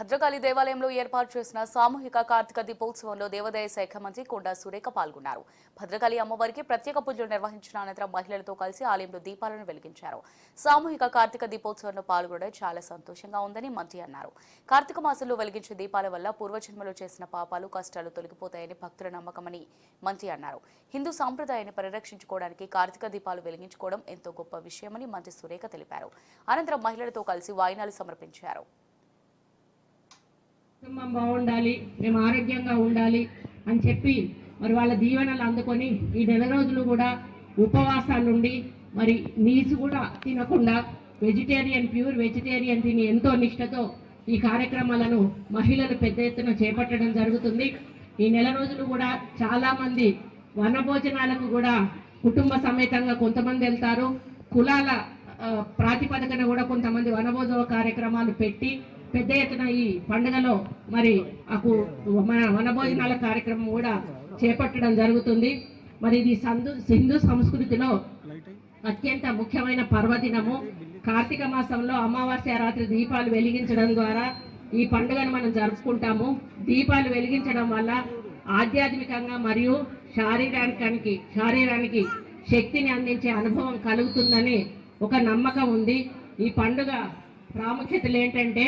భద్రకాళి దేవాలయంలో ఏర్పాటు చేసిన సామూహిక కార్తీక దీపోత్సవంలో దేవాదాయ శాఖ మంత్రి కొండా సురేఖ పాల్గొన్నారు. భద్రకాళి అమ్మవారికి ప్రత్యేక పూజలు నిర్వహించిన అనంతరం మహిళలతో కలిసి ఆలయంలో దీపాలను వెలిగించారు. సామూహిక కార్తీక దీపోత్సవంలో పాల్గొనడం చాలా సంతోషంగా ఉందని మంత్రి అన్నారు. కార్తీక మాసంలో వెలిగించే దీపాల వల్ల పూర్వజన్మలో చేసిన పాపాలు కష్టాలు తొలగిపోతాయని భక్తుల నమ్మకమని మంత్రి అన్నారు. హిందూ సాంప్రదాయాన్ని పరిరక్షించుకోవడానికి కార్తీక దీపాలు వెలిగించుకోవడం ఎంతో గొప్ప విషయమని మంత్రి సురేఖ తెలిపారు. అనంతరం మహిళలతో కలిసి వాయినాలు సమర్పించారు. కుటుంబం బాగుండాలి మేము ఆరోగ్యంగా ఉండాలి అని చెప్పి మరి వాళ్ళ దీవెనలు అందుకొని ఈ నెల రోజులు కూడా ఉపవాసాలుండి మరి నీసు కూడా తినకుండా వెజిటేరియన్ ప్యూర్ వెజిటేరియన్ తిని ఎంతో నిష్టతో ఈ కార్యక్రమాలను మహిళలు పెద్ద ఎత్తున చేపట్టడం జరుగుతుంది. ఈ నెల రోజులు కూడా చాలామంది వనభోజనాలకు కూడా కుటుంబ సమేతంగా కొంతమంది వెళ్తారు. కులాల ప్రాతిపదికన కూడా కొంతమంది వనభోజన కార్యక్రమాలు పెట్టి పెద్ద ఎత్తున ఈ పండుగలో మరి మాకు మన వనభోజనాల కార్యక్రమం కూడా చేపట్టడం జరుగుతుంది. మరి ఇది సందు సింధు సంస్కృతిలో అత్యంత ముఖ్యమైన పర్వదినము. కార్తీక మాసంలో అమావాస్య రాత్రి దీపాలు వెలిగించడం ద్వారా ఈ పండుగను మనం జరుపుకుంటాము. దీపాలు వెలిగించడం వల్ల ఆధ్యాత్మికంగా మరియు శారీరకానికి శారీరానికి శక్తిని అందించే అనుభవం కలుగుతుందని ఒక నమ్మకం ఉంది. ఈ పండుగ ప్రాముఖ్యతలు ఏంటంటే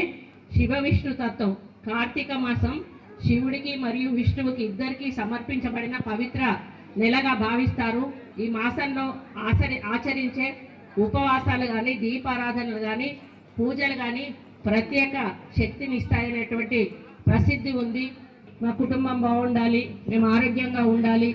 శివ విష్ణు తత్వం. కార్తీక మాసం శివుడికి మరియు విష్ణువుకి ఇద్దరికి సమర్పించబడిన పవిత్ర నెలగా భావిస్తారు. ఈ మాసంలో ఆచరి ఆచరించే ఉపవాసాలు కానీ దీపారాధనలు కానీ పూజలు కానీ ప్రత్యేక శక్తిని ఇస్తాయనేటువంటి ప్రసిద్ధి ఉంది. మా కుటుంబం బాగుండాలి మేము ఆరోగ్యంగా ఉండాలి.